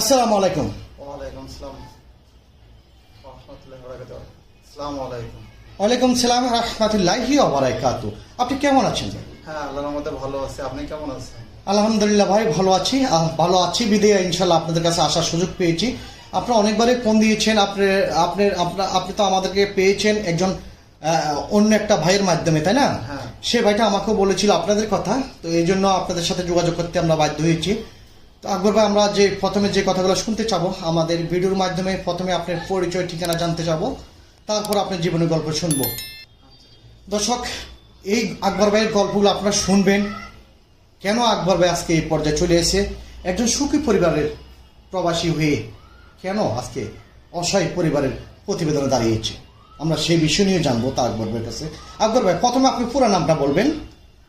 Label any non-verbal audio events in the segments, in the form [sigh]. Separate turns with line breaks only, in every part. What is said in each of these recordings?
আসসালামু আলাইকুম।
ওয়ালাইকুম আসসালাম। আসসালামু আলাইকুম।
ওয়ালাইকুম সালাম রহমতুল্লাহি ওবরাকাতু আপনি কেমন আছেন?
হ্যাঁ আল্লাহর মধ্যে ভালো আছে। আপনি কেমন আছেন?
আলহামদুলিল্লাহ ভাই ভালো আছি। ভালো আছি বিদে ইনশাল্লাহ আপনাদের কাছে আসার সুযোগ পেয়েছি। আপনারা অনেকবারই ফোন দিয়েছেন। আপনি আপনি আপনি তো আমাদেরকে পেয়েছেন একজন অন্য একটা ভাইয়ের মাধ্যমে তাই না?
হ্যাঁ।
সে ভাইটা আমাকেও বলেছিল আপনাদের কথা। তো এই জন্য আপনাদের সাথে যোগাযোগ করতে আমরা বাধ্য হয়েছি। তো আকবর ভাই আমরা যে প্রথমে যে কথাগুলো শুনতে চাবো আমাদের ভিডিওর মাধ্যমে প্রথমে আপনার পরিচয় ঠিকানা জানতে চাবো তারপর আপনার জীবনের গল্প শুনব। দর্শক এই আকবর ভাইয়ের গল্পগুলো আপনারা শুনবেন। কেন আকবর ভাই আজকে এই পর্যায়ে চলে এসে একজন সুখী পরিবারের প্রবাসী হয়ে কেন আজকে অসহায় পরিবারের প্রতিবেদনে দাঁড়িয়েছে? আমরা সেই বিষয় নিয়ে জানব তা আকবর ভাইয়ের কাছে। আকবর ভাই প্রথমে আপনি পুরো নামটা বলবেন।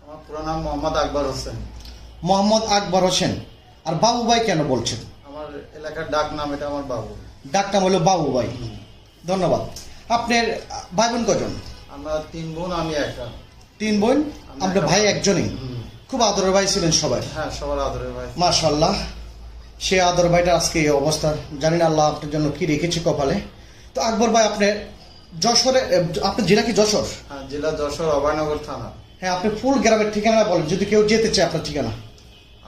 আমার পুরো নাম মোহাম্মদ আকবর হোসেন।
মোহাম্মদ আকবর হোসেন। আর বাবু ভাই কেন বলছেন?
আমার এলাকার ডাক নাম এটা আমার বাবু।
ডাকটা হলো বাবু ভাই ধন্যবাদ। আপনার ভাই বোন কজন?
আমরা তিন বোন আমি একা।
তিন বোন?
আমি
আমরা ভাই একজনই। খুব আদরের ভাই ছিলেন সবাই।
হ্যাঁ সবার আদরের ভাই।
মাশাল্লাহ সে আদর ভাইটা আজকে এই অবস্থা। জানি না আল্লাহ আপনার জন্য কি রেখেছে কপালে। তো আকবর ভাই আপনি যশোরে আপনার জেলা কি যশোর?
হ্যাঁ জেলা যশোর অভয়নগর থানা।
হ্যাঁ আপনি ফুল গ্রামের ঠিকানা বলেন। যদি কেউ যেতে চায় আপনার ঠিকানা।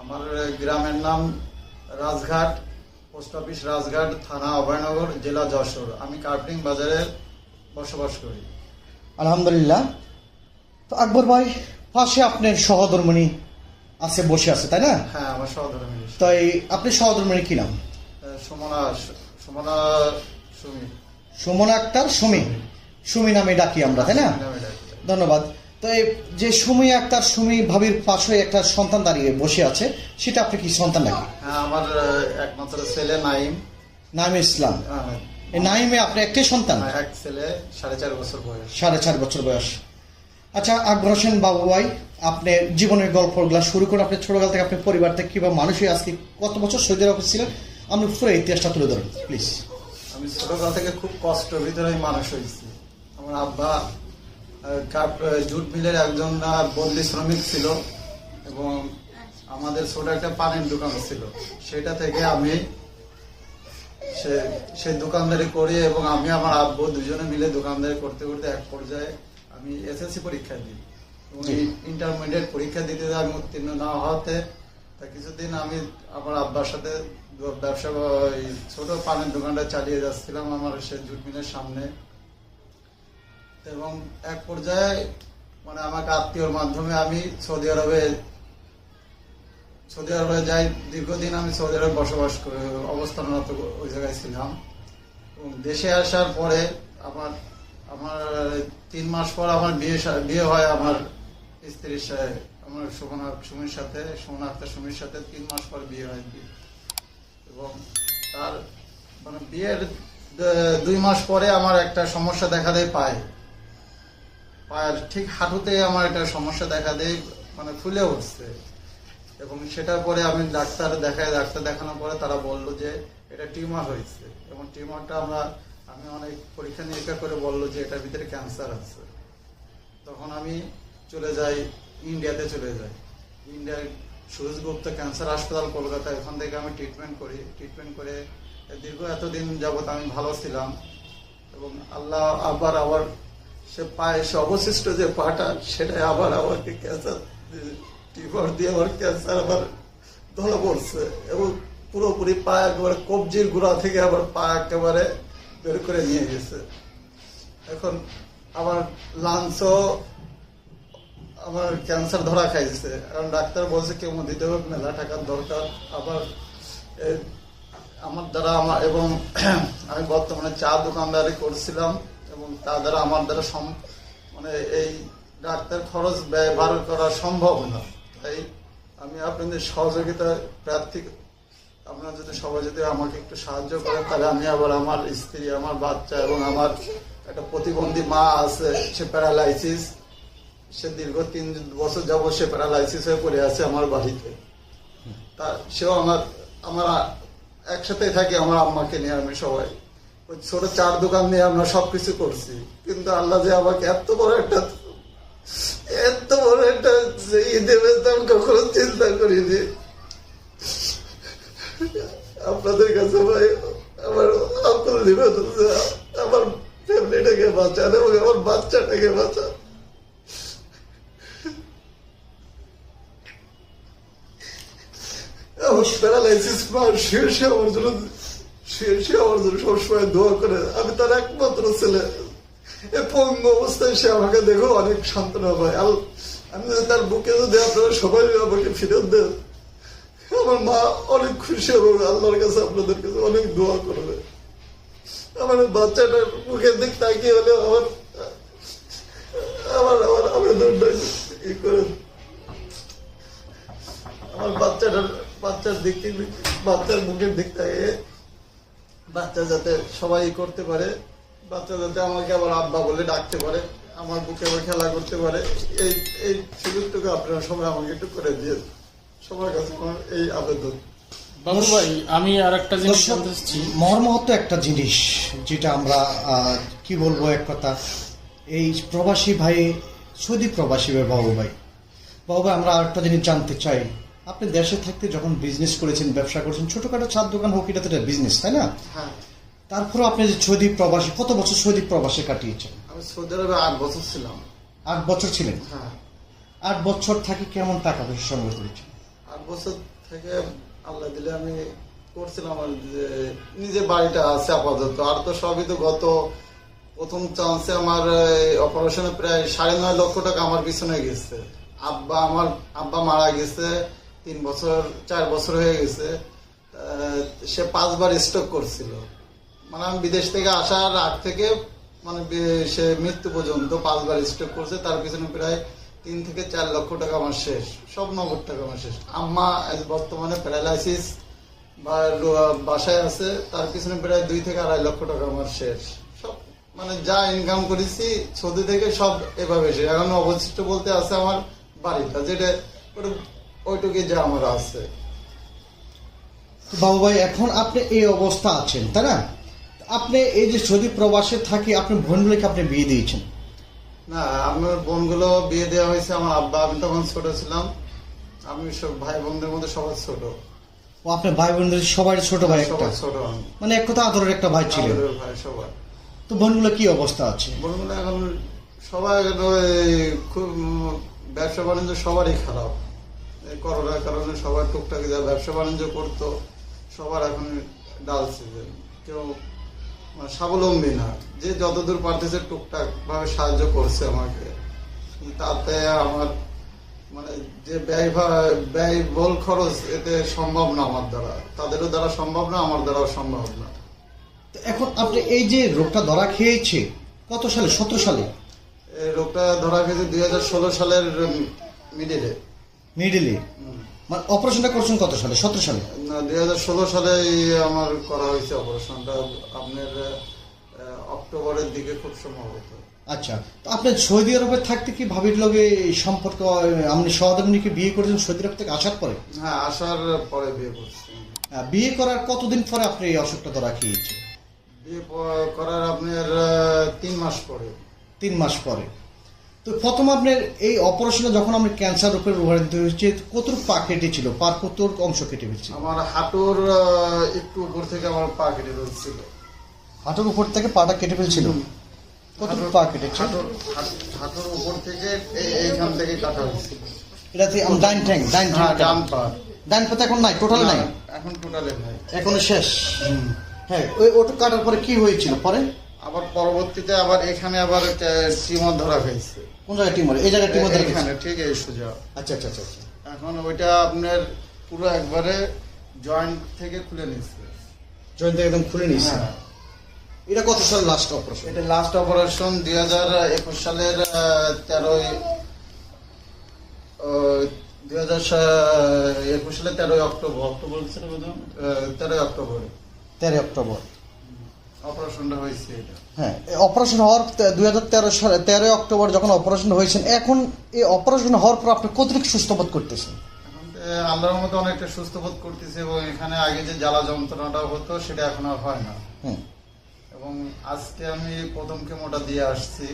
আমার গ্রামের নাম রাজঘাট পোস্ট অফিস রাজঘাট থানা অভয়নগর জেলা যশোর। আমি কার্পিং বাজারে বসবাস করি।
আলহামদুলিল্লাহ। তো আকবর ভাই পাশে আপনার সহধর্মণী আছে বসে আছে তাই না?
হ্যাঁ আমার সহধর্মী
তাই আপনি সহধর্মণী কি নাম?
সুমনা সুমনা সুমি।
সুমন আক্তার সুমি। সুমি। নামে ডাকি আমরা তাই না? ধন্যবাদ। তো যে সুমি আক্তার সুমি ভাবির পাশে একটা সন্তান দাঁড়িয়ে বসে আছে সেটা আপনি কি সন্তান নাকি?
হ্যাঁ আমার একমাত্র ছেলে নাইম।
নাম ইসলাম।
আহ,
এই নাইমে আপনি একটাই সন্তান?
এক ছেলে সাড়ে চার বছর বয়স।
সাড়ে চার বছর বয়স। আচ্ছা আকবর হোসেন বাবু ভাই আপনি জীবনের গল্পগুলো শুরু করে আপনি ছোটবেলা থেকে আপনি পরিবার থেকে কিংবা মানুষই আজকে কত বছর সৌদি আরবে ছিলেন? আমি পুরো ইতিহাসটা তুলে ধরেন প্লিজ
আমি ছোটকাল থেকে খুব কষ্টের ভিতরে মানুষ হয়েছি। আমার আব্বা জুট মিলের একজন বদলি শ্রমিক ছিল এবং আমাদের ছোট একটা পানির দোকান ছিল সেটা থেকে আমি সে সেই দোকানদারি করি এবং আমি আমার আব্বু দুজনে মিলে দোকানদারি করতে করতে এক পর্যায়ে আমি এসএসসি পরীক্ষা দিই এবং। ইন্টারমিডিয়েট পরীক্ষা দিতে আমি উত্তীর্ণ না হওয়াতে তা কিছুদিন আমি আমার আব্বার সাথে ব্যবসা ছোট পানের দোকানটা চালিয়ে যাচ্ছিলাম আমার সে জুট মিলের সামনে এবং এক পর্যায়ে মানে আমাকে আত্মীয়র মাধ্যমে আমি সৌদি আরবে সৌদি আরবে যাই, দীর্ঘদিন আমি সৌদি আরবে বসবাস করে, অবস্থানরত ওই জায়গায় ছিলাম। এবং দেশে আসার পরে আমার আমার তিন মাস পর আমার বিয়ে বিয়ে হয় আমার স্ত্রীর সাথে, আমার সুমনা, সুমির সাথে, সুমনা আক্তার সুমির সাথে তিন মাস পর বিয়ে হয় এবং তার মানে বিয়ের দুই মাস পরে আমার একটা সমস্যা দেখা দেয় পায়ে। পায়ের ঠিক হাঁটুতে আমার একটা সমস্যা দেখা দেয় মানে ফুলে উঠছে। এবং সেটা পরে আমি ডাক্তার দেখাই ডাক্তার দেখানোর পরে তারা বলল যে এটা টিউমার হয়েছে। এবং টিউমারটা আমরা, আমি অনেক পরীক্ষা নিরীক্ষা করে বলল যে এটার ভিতরে ক্যান্সার আছে। তখন আমি চলে যাই, ইন্ডিয়াতে চলে যাই। ইন্ডিয়ার সুরজ গুপ্ত ক্যান্সার হাসপাতাল, কলকাতা। ওখান থেকে আমি ট্রিটমেন্ট করি ট্রিটমেন্ট করে দীর্ঘ এতদিন যাবত আমি ভালো ছিলাম। এবং আল্লাহ আবার আবার সে পায়ে সে অবশিষ্ট যে পাটা, সেটাই আবার আমাকে ক্যান্সার টিউমার দিয়ে আবার ক্যান্সার আবার ধরা পড়ছে। এবং পুরোপুরি পা একেবারে কবজির গোড়া থেকে আবার পা একেবারে বের করে নিয়ে গেছে। এখন আমার লাঞ্চও আমার ক্যান্সার ধরা খাইছে। কারণ ডাক্তার বলছে কেমো দিতে হবে, মেলা টাকার দরকার। আবার আমার দ্বারা আমার, এবং [clears throat] আমি বর্তমানে চা দোকানদারি করছিলাম। তা দ্বারা আমার দ্বারা মানে এই ডাক্তার খরচ ব্যবহার করা সম্ভব না। তাই আমি আপনাদের সহযোগিতা প্রার্থী আপনারা যদি সবাই যদি আমাকে একটু সাহায্য করেন, তাহলে আমি আবার আমার স্ত্রী, আমার বাচ্চা এবং আমার একটা প্রতিবন্ধী মা আছে, সে প্যারালাইসিস, সে দীর্ঘ তিন বছর যাবত সে প্যারালাইসিস হয়ে পড়ে আছে আমার বাড়িতে। তা সেও আমার আমার একসাথে থাকি, আমার আম্মাকে নিয়ে আমি সবাই। ছোট চার দোকান নিয়ে আমরা সবকিছু করছি। কিন্তু আল্লাহ যে আমাকে এত বড় একটা এত বড় একটা যে ই দেবে কখনো চিন্তা করিনি। আপনাদের কাছে ভাই, আমার আন্তর নিবেদন আমার ফ্যামিলিটাকে বাঁচান এবং আমার বাচ্চাটাকে বাঁচান। আমার প্যারালাইসিস শুয়ে শুয়ে আমার জন্য আমার জন্য সবসময় দোয়া করে। আমি তার একমাত্র ছেলে। এ পঙ্গু অবস্থায় সে আমাকে দেখো অনেক সান্ত্বনা পায়। আমি তার বুকে যদি আপনারা সবাই আমাকে ফিরত দেন, আমার মা অনেক খুশি হবে আল্লাহর কাছে আপনাদের কাছে অনেক দোয়া করবে। আমার বাচ্চাটার মুখের দিক তাকিয়ে হলে আমার আমার আমার আবেদনটা ই করে আমার বাচ্চাটার বাচ্চার দিক বাচ্চার মুখের দিক তাকিয়ে বাচ্চা যাতে সবাই করতে পারে বাচ্চা যাতে আমাকে আবার আব্বা বলে ডাকতে পারে আমার বুকে আবার খেলা করতে পারে এই এই সুযোগটুকু আপনারা সবাই আমাকে একটু করে দিয়ে সবার কাছে আমার এই আবেদন।
বাবু ভাই আমি আর একটা জিনিস চাচ্ছি।
মর্মাহত একটা জিনিস যেটা আমরা কি বলব এক কথা এই প্রবাসী ভাই সৌদি প্রবাসী ভাই বাবু ভাই। বাবু ভাই আমরা আরেকটা জিনিস জানতে চাই। আপনি দেশে থাকতে যখন বিজনেস করেছেন ব্যবসা করেছেন ছোটখাটো চার দোকান হোক এটা তো একটা বিজনেস তাই না?
হ্যাঁ।
তারপরে আপনি যে সৌদি প্রবাসী কত বছর সৌদি প্রবাসে কাটিয়েছেন?
আমি সৌদি আরবে আট বছর ছিলাম।
আট বছর ছিলেন?
হ্যাঁ।
আট বছর থাকি কেমন টাকা পয়সা সংগ্রহ করেছেন?
আট বছর থেকে আল্লাহ দিলে আমি করছিলাম আর যে নিজে বাড়িটা আছে আপাতত। আর তো সবই তো গত প্রথম চান্সে আমার অপারেশনে প্রায় সাড়ে নয় লক্ষ টাকা আমার পিছনে গেছে। আব্বা আমার আব্বা মারা গেছে। তিন বছর, চার বছর হয়ে গেছে সে পাঁচবার স্ট্রোক করছিল। মানে আমি বিদেশ থেকে আসার আগ থেকে মানে সে মৃত্যু পর্যন্ত পাঁচবার স্ট্রোক করছে, তার পিছনে প্রায় তিন থেকে চার লক্ষ টাকা আমার শেষ, সব নগদ টাকা আমার শেষ। আম্মা বর্তমানে প্যারালাইসিস বা বাসায় আছে, তার পিছনে প্রায় দুই থেকে আড়াই লক্ষ টাকা আমার শেষ। সব মানে যা ইনকাম করেছি সৌদি থেকে সব এভাবে শেষ। এখন অবশিষ্ট বলতে আছে আমার বাড়িটা, যেটা ওটা- ওইটুকুই যা আমার আছে।
বাবু ভাই এখন আপনি এই অবস্থা আছেন তাই না? আপনি এই যে সৌদি প্রবাসে থাকি আপনি বোনগুলোকে আপনি বিয়ে দিয়েছেন।
না আমার বোনগুলো বিয়ে দেওয়া হয়েছে আমার আব্বা আমি তখন ছোট ছিলাম। আমি সব ভাই বোনদের মধ্যে সবার ছোট।
ও আপনার ভাই বোনদের সবাই ছোট ভাই একটা?
ছোট
মানে এক কথা আদরের একটা ভাই
আদরের ভাই সবার।
তো বোনগুলো কি অবস্থা আছে?
বোনগুলো এখন সবাই খুব ব্যবসা বাণিজ্য সবারই খারাপ। করোনার কারণে সবার টুকটাক যা ব্যবসা বাণিজ্য করতো সবার এখন ডাল সিজন। কেউ মানে স্বাবলম্বী না। যে যতদূর পারতেছে টুকটাক ভাবে সাহায্য করছে আমাকে। তাতে আমার মানে যে ব্যয় ভা- ব্যয় বল খরচ এতে সম্ভব না আমার দ্বারা। তাদেরও দ্বারা সম্ভব না আমার দ্বারাও সম্ভব না।
তো এখন আপনি এই যে রোগটা ধরা খেয়েছে কত সালে? সতেরো সালে?
রোগটা ধরা খেয়েছে দুই হাজার ষোলো সালের মিডিলে
মিডিলে। মানে অপারেশনটা করছেন কত সালে? সতেরো সালে?
না দুই হাজার ষোলো সালে আমার করা হয়েছে অপারেশনটা। আপনার অক্টোবরের দিকে খুব সম্ভবত।
আচ্ছা তো আপনি সৌদি আরবে থাকতে কি ভাবির লগে সম্পর্ক আপনি সহধর্মীকে বিয়ে করেছেন সৌদি আরব থেকে আসার পরে?
হ্যাঁ আসার পরে বিয়ে করছি।
বিয়ে করার কতদিন পরে আপনি এই অসুখটা ধরা খেয়েছে
বিয়ে করার আপনার তিন মাস পরে।
তিন মাস পরে। তো প্রথম আপনার এই অপারেশনে যখন আপনি ক্যান্সার রোগের রূপান্তরিত হয়েছে কতটুকু পা কেটেছিল পার কতর অংশ কেটে ফেলছিল
আমার হাঁটুর একটু উপর থেকে আমার পা কেটে ফেলছিল।
হাঁটুর উপর থেকে পাটা কেটে ফেলছিল? কতটুকু পা কেটেছে?
হাঁটুর হাঁটুর উপর থেকে এই- এইখান থেকে কাটা হয়েছিল।
এটাতে আম- ডাইন ট্যাং ডাইন
হ্যাঁ
ট্যাং
ডান পা।
ডাইন পাতে এখন নাই টোটাল নাই?
এখন টোটালে নাই।
এখনও শেষ? হ্যাঁ ওই ওটা কাটার পরে কি হয়েছিল? পরে?
আবার পরবর্তীতে আবার এখানে আবার টিমর ধরা হয়েছে।
কোন জায়গায় টিউমার? এই জায়গায় টিউমার
এখানে ঠিক এই সোজা।
আচ্ছা আচ্ছা আচ্ছা আচ্ছা।
এখন ওইটা আপনার পুরো একবারে জয়েন্ট থেকে খুলে নিচ্ছে
জয়েন্ট একদম খুলে নিয়েছে?
হ্যাঁ।
এটা কত সাল লাস্ট অপারেশন
এটা লাস্ট অপারেশন দুই হাজার একুশ সালের তেরোই দুই হাজার একুশ সালের তেরোই অক্টোবর। অক্টোবর তেরোই অক্টোবর।
তেরো অক্টোবর।
অপারেশনটা হয়েছে
হ্যাঁ অপারেশন হওয়ার দুই হাজার তেরো সালে তেরোই অক্টোবর যখন অপারেশন হয়েছেন এখন এই অপারেশন হওয়ার পর আপনি কতটুকু সুস্থ বোধ করতেছেন?
আল্লাহর মতো অনেকটা সুস্থ বোধ করতেছে এবং এখানে আগে যে জ্বালা যন্ত্রণাটা হতো সেটা এখন আর হয় না। এবং আজকে আমি প্রথম কেমোটা দিয়ে আসছি।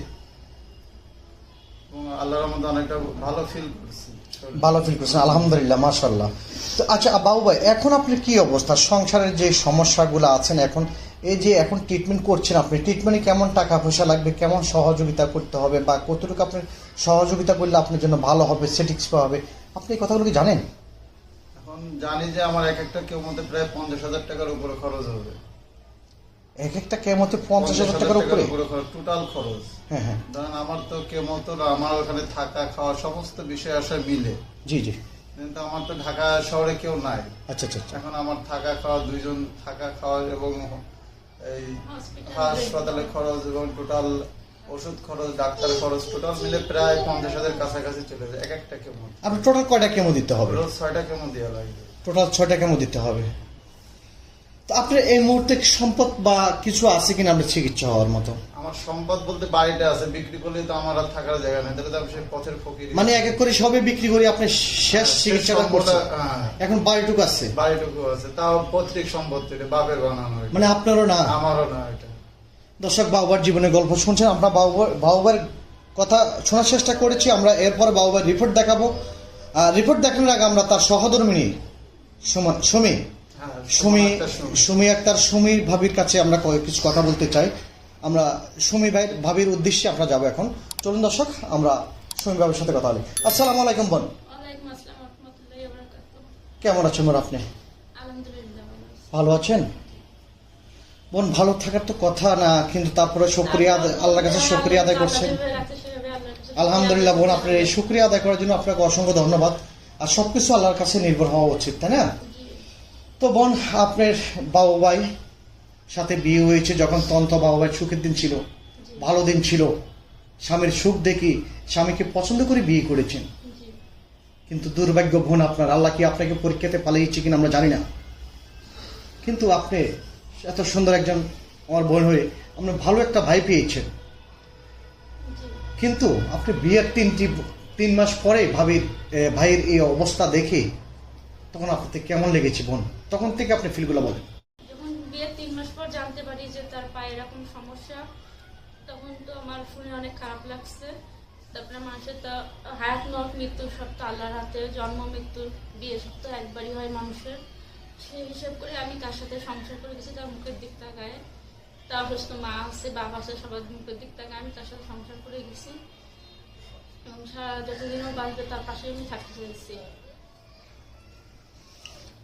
এবং আল্লাহর মধ্যে অনেকটা ভালো ফিল করছি।
ভালো ফিল করছেন আলহামদুলিল্লাহ মাশাল্লাহ তো আচ্ছা বাবু ভাই এখন আপনার কি অবস্থা? সংসারের যে সমস্যাগুলো আছেন এখন এই যে এখন ট্রিটমেন্ট করছেন আপনি ট্রিটমেন্টে কেমন টাকা পয়সা লাগবে কেমন সহযোগিতা করতে হবে বা কতটুকু আপনার সহযোগিতা করলে আপনার জন্য ভালো হবে সেটিক্স হবে আপনি এই কথাগুলো কি জানেন?
এখন জানি যে আমার এক একটা কেউ মধ্যে প্রায় পঞ্চাশ হাজার টাকার উপরে খরচ হবে।
এক একটা কেমতে পঞ্চাশ হাজার টাকার উপরে?
টোটাল খরচ
হ্যাঁ হ্যাঁ।
ধরেন আমার তো কেমো তো আমার ওখানে থাকা খাওয়া সমস্ত বিষয় আসে মিলে।
জি জি।
কিন্তু আমার তো ঢাকা শহরে কেউ নাই।
আচ্ছা আচ্ছা আচ্ছা।
এখন আমার থাকা খাওয়া দুইজন থাকা খাওয়া এবং এই হাসপাতালের খরচ এবং টোটাল ওষুধ খরচ ডাক্তার খরচ টোটাল মিলে প্রায় পঞ্চাশ হাজার কাছাকাছি চলে যায়। এক একটা কেমন?
আপনি টোটাল কয়টা কেমো দিতে হবে?
রোজ ছয়টা কেমন দেওয়া লাগবে
টোটাল ছয়টা কেমো দিতে হবে? আপনার এই মুহূর্তে সম্পদ বা কিছু আছে কিনা আপনার চিকিৎসা হওয়ার মতো?
আমার সম্পদ বলতে বাড়িটা আছে বিক্রি করলে তো আমার আর থাকার জায়গা নেই। তাহলে তো আমি সেই পথের ফকির।
মানে এক এক করে সবে বিক্রি করে আপনি শেষ চিকিৎসাটা করছেন।
হ্যাঁ।
এখন বাড়িটুকু আছে?
বাড়িটুকু আছে। তাও পৈতৃক সম্পত্তি এটা বাপের বানানো।
মানে আপনারও না?
আমারও না এটা।
দর্শক বাবুবার জীবনের গল্প শুনছেন আমরা বাবুবার বাবুবার কথা শোনার চেষ্টা করেছি আমরা এরপর বাবুবার রিপোর্ট দেখাবো। আর রিপোর্ট দেখানোর আগে আমরা তার সহধর্মিনী সুমা- সুমি সুমি
সুমি।
সুমি আক্তার সুমির ভাবির কাছে আমরা কিছু কথা বলতে চাই। আমরা সুমি ভাই ভাবির উদ্দেশ্যে আমরা যাব এখন। চলুন দর্শক আমরা সুমি ভাবির সাথে কথা বলি। আসসালামু আলাইকুম বোন।
ওয়ালাইকুম আসসালাম রহমতুল্লাহি ওয়া বারাকাতুহু।
কেমন আছেন বোন আপনি?
আলহামদুলিল্লাহ ভালো
আছেন? বোন ভালো থাকার তো কথা না কিন্তু তারপরে শুক্রিয়া আল্লাহর কাছে শুক্রিয়া আদায় করছেন। আলহামদুলিল্লাহ বোন আপনার এই শুক্রিয়া আদায় করার জন্য আপনাকে অসংখ্য ধন্যবাদ। আর সবকিছু আল্লাহর কাছে নির্ভর হওয়া উচিত তাই না? তো বোন, আপনার বাবু ভাই সাথে বিয়ে হয়েছে যখন তন্ত বাবু ভাই সুখের দিন ছিল, ভালো দিন ছিল। স্বামীর সুখ দেখি স্বামীকে পছন্দ করে বিয়ে করেছেন। কিন্তু দুর্ভাগ্য বোন আপনার, আল্লাহ কি আপনাকে পরীক্ষাতে পালিয়েছে কিনা আমরা জানি না। কিন্তু আপনি এত সুন্দর একজন আমার বোন হয়ে আপনি ভালো একটা ভাই পেয়েছেন। কিন্তু আপনি বিয়ের তিনটি, তিন মাস পরে ভাবির ভাইয়ের এই অবস্থা দেখে তখন আপনাকে কেমন লেগেছে বোন? তখন থেকে আপনি ফিলগুলো বলেন।
একবারই হয় মানুষের। সেই হিসেব করে আমি তার সাথে সংসার করে গেছি তার মুখের দিক তার মা বাবা আছে, সবার মুখের দিক আমি তার সাথে সংসার করে গেছি। এবং সারা যতদিনও বাঁচবে তার পাশে আমি থাকতে চেয়েছি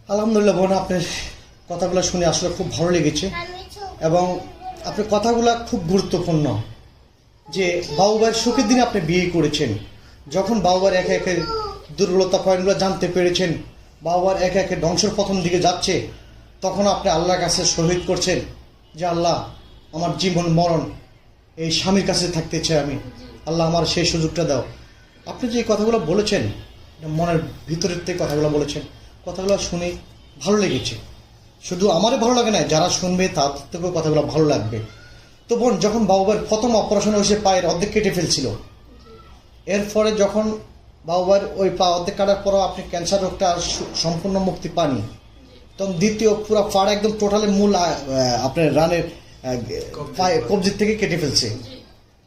আলহামদুলিল্লাহ বোন আপনার কথাগুলো শুনে আসলে খুব ভালো লেগেছে। এবং আপনার কথাগুলো খুব গুরুত্বপূর্ণ যে বাবুবার সুখের দিনে আপনি বিয়ে করেছেন। যখন বাবুবার একে একে দুর্বলতা পয়েন্টগুলো জানতে পেরেছেন বাবুবার একে একে ধ্বংসের প্রথম দিকে যাচ্ছে, তখন আপনি আল্লাহর কাছে শহীদ করছেন যে, আল্লাহ, আমার জীবন মরণ, এই স্বামীর কাছে থাকতে চাই আমি। আল্লাহ, আমার সেই সুযোগটা দাও। আপনি যে কথাগুলো বলেছেন মনের ভিতরের থেকে কথাগুলো বলেছেন। কথাগুলো শুনে ভালো লেগেছে। শুধু আমারই ভালো লাগে না, যারা শুনবে তাদের থেকেও কথাগুলো ভালো লাগবে। তো বোন, যখন বাবুবার প্রথম অপারেশন হয়েছে, পায়ের অর্ধেক কেটে ফেলছিল। এরপরে যখন বাবুবার ওই পা অর্ধেক কাটার পরও আপনি ক্যান্সার রোগটা সম্পূর্ণ মুক্তি পাননি। তখন দ্বিতীয় পুরো পাড়া একদম টোটালি মূল আপনার রানের পায়ে কবজির থেকে কেটে ফেলছে।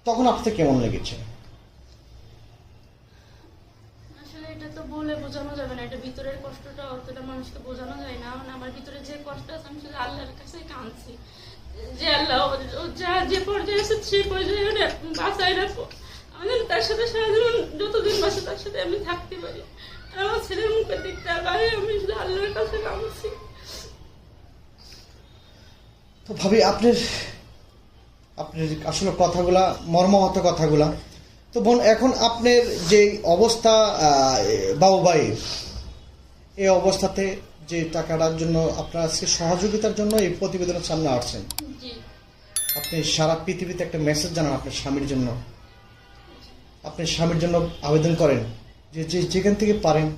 তখন আপনার কেমন লেগেছে
আসলে এটা তো বলে বোঝানো যাবে না এটা ভিতরের কষ্টটা অতটা মানুষকে বোঝানো যায় না। মানে আমার ভিতরে যে কষ্ট আছে, আমি শুধু আল্লাহর কাছে কাঁদছি। যে আল্লাহ যা যে পর্যায়ে আছে সেই পর্যায়ে বাঁচাই রাখো। আমি তার সাথে সারা জীবন যতদিন বাসে তার সাথে আমি থাকতে পারি। আমার ছেলের মুখের দিকটা আগে আমি শুধু আল্লাহর কাছে কাঁদছি।
তো ভাবি, আপনার আপনার আসলে কথাগুলা মর্মাহত কথাগুলা। তো বোন, এখন আপনার যে অবস্থা বাবু ভাইয়ের এই অবস্থাতে যে টাকাটার জন্য আপনার আজকে সহযোগিতার জন্য এই প্রতিবেদনের সামনে আসছেন। আপনি সারা পৃথিবীতে একটা মেসেজ জানান আপনার স্বামীর জন্য। আপনি স্বামীর জন্য আবেদন করেন যে যে যেখান থেকে পারেন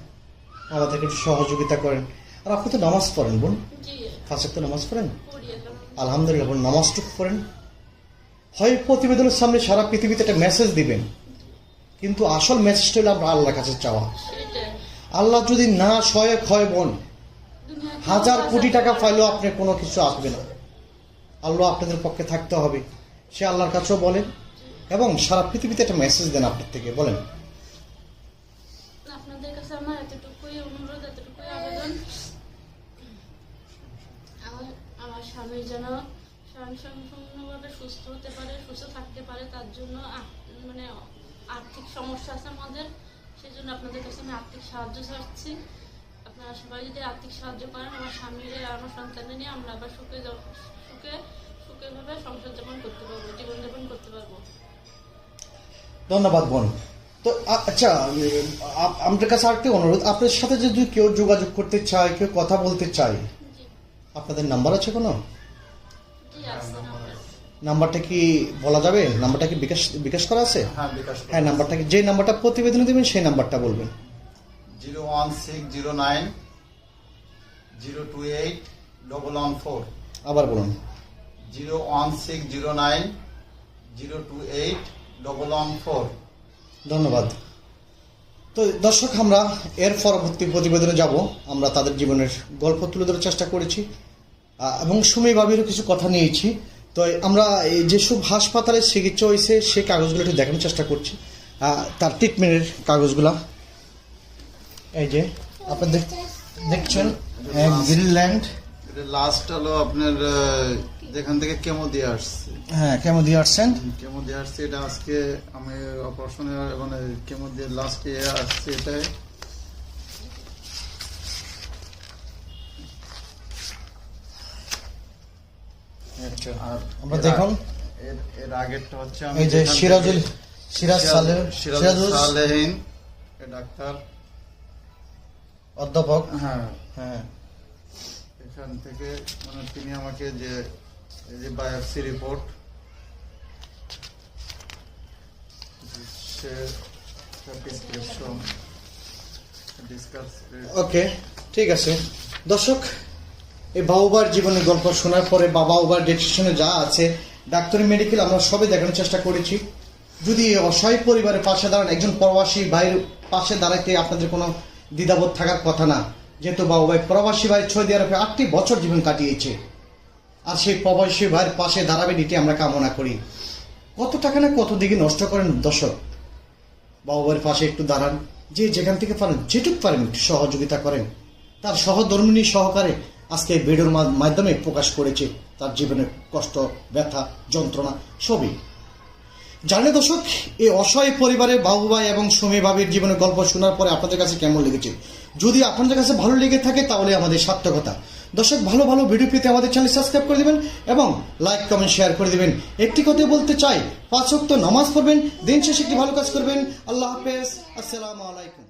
আমাদেরকে একটু সহযোগিতা করেন। আর আপনি তো নামাজ পড়েন বোন।
জি।
ফাঁসে তো নামাজ পড়েন। আলহামদুলিল্লাহ বোন নামাজটুকু পড়েন। হয় প্রতিবেদনের সামনে সারা পৃথিবীতে একটা মেসেজ দিবেন। কিন্তু আসল মেসেজটা হলো আমরা আল্লাহর কাছে চাওয়া। আল্লাহ যদি না সহায়ক হয় বোন, হাজার কোটি টাকা পাইলেও আপনার কোনো কিছু আসবে না। আল্লাহ আপনাদের পক্ষে থাকতে হবে। সে আল্লাহর কাছেও বলেন এবং সারা পৃথিবীতে একটা মেসেজ দেন আপনার থেকে, বলেন।
এতটুকুই অনুরোধ আবেদন। আমার স্বামী যেন সুস্থ হতে পারে, সুস্থ থাকতে পারে, তার জন্য মানে আর্থিক সমস্যা আছে আমাদের। সেই জন্য আপনাদের কাছে আমি আর্থিক সাহায্য চাচ্ছি। আপনারা সবাই যদি আর্থিক সাহায্য করেন আমার স্বামীর আর আমার সন্তানের নিয়ে আমরা আবার সুখে সুখে সুখেভাবে সংসার যাপন করতে পারব জীবনযাপন করতে পারব।
ধন্যবাদ বোন। তো আচ্ছা আপ- আপনার কাছে আরেকটি অনুরোধ। আপনার সাথে যদি কেউ যোগাযোগ করতে চায় কেউ কথা বলতে চায় আপনাদের নাম্বার আছে কোনো? নাম্বারটা কি বলা যাবে? নাম্বারটা কি বিকাশ বিকাশ করা আছে?
হ্যাঁ বিকাশ
হ্যাঁ নাম্বারটা কি যে নাম্বারটা প্রতিবেদনে দেবেন সেই নাম্বারটা বলবেন।
Zero one six zero nine zero two eight double one four.
আবার বলুন।
Zero one six zero nine zero two eight double one four.
ধন্যবাদ। তো দর্শক আমরা এর পরবর্তী প্রতিবেদনে যাব। আমরা তাদের জীবনের গল্প তুলে ধরার চেষ্টা করেছি। এবং সুমি বাবিরও কিছু কথা নিয়েছি। তো আমরা এই যেসব হাসপাতালে চিকিৎসা হয়েছে সে কাগজগুলো একটু দেখানোর চেষ্টা করছি। তার ট্রিটমেন্টের কাগজগুলা। এই যে আপনি দেখ- দেখছেন গ্রিনল্যান্ড
লাস্ট হলো আপনার যেখান থেকে কেমো দিয়ে আসছে।
হ্যাঁ কেমন দিয়ে আসছেন।
কেমো দিয়ে আসছে এটা আজকে আমি অপারেশনে মানে কেমো দিয়ে লাস্ট লাস্টে আসছে এটাই। আর
আমরা দেখুন।
এর আগেরটা হচ্ছে আমি
এই যে সিরাজুল সিরাজ সিরাজুল
সালেহীন ডাক্তার।
অধ্যাপক।
হ্যাঁ।
হ্যাঁ।
এখান থেকে মানে তিনি আমাকে যে এই যে biopsy report prescription discuss
okay ঠিক আছে। দর্শক এই বাবুবার জীবনের গল্প শোনার পরে বা বাবার ডিসিশনে যা আছে, ডাক্তারি মেডিকেল আমরা সবই দেখানোর চেষ্টা করেছি। যদি অসহায় পরিবারের পাশে দাঁড়ান, একজন প্রবাসী ভাইয়ের পাশে দাঁড়াতে আপনাদের কোনো দ্বিধাবোধ থাকার কথা না। যেহেতু বাবু ভাই প্রবাসী ভাই সৌদি আরবে আটটি বছর জীবন কাটিয়েছে। আর সেই প্রবাসী ভাইয়ের পাশে দাঁড়াবেন এটি আমরা কামনা করি। কত টাকা না কত দিকে নষ্ট করেন দর্শক? বাবার পাশে একটু দাঁড়ান। যে যেখান থেকে পারেন, যেটুক পারেন একটু সহযোগিতা করেন। তার সহধর্মিনী সহকারে আজকে ভিডিওর মাধ্যমে প্রকাশ করেছে তার জীবনের কষ্ট, ব্যথা, যন্ত্রণা, সবই। জানে দর্শক, এই অসহায় পরিবারের বাবু ভাই এবং সুমি ভাবির জীবনের গল্প শোনার পরে আপনাদের কাছে কেমন লেগেছে? যদি আপনাদের কাছে ভালো লেগে থাকে তাহলে আমাদের সার্থকতা। দর্শক, ভালো ভালো ভিডিও পেতে আমাদের চ্যানেল সাবস্ক্রাইব করে দিবেন এবং লাইক কমেন্ট শেয়ার করে দিবেন। একটি কথা বলতে চাই, পাঁচ নামাজ পড়বেন, দিন শেষে একটি ভালো কাজ করবেন। আল্লাহ হাফেজ। আসসালামু আলাইকুম।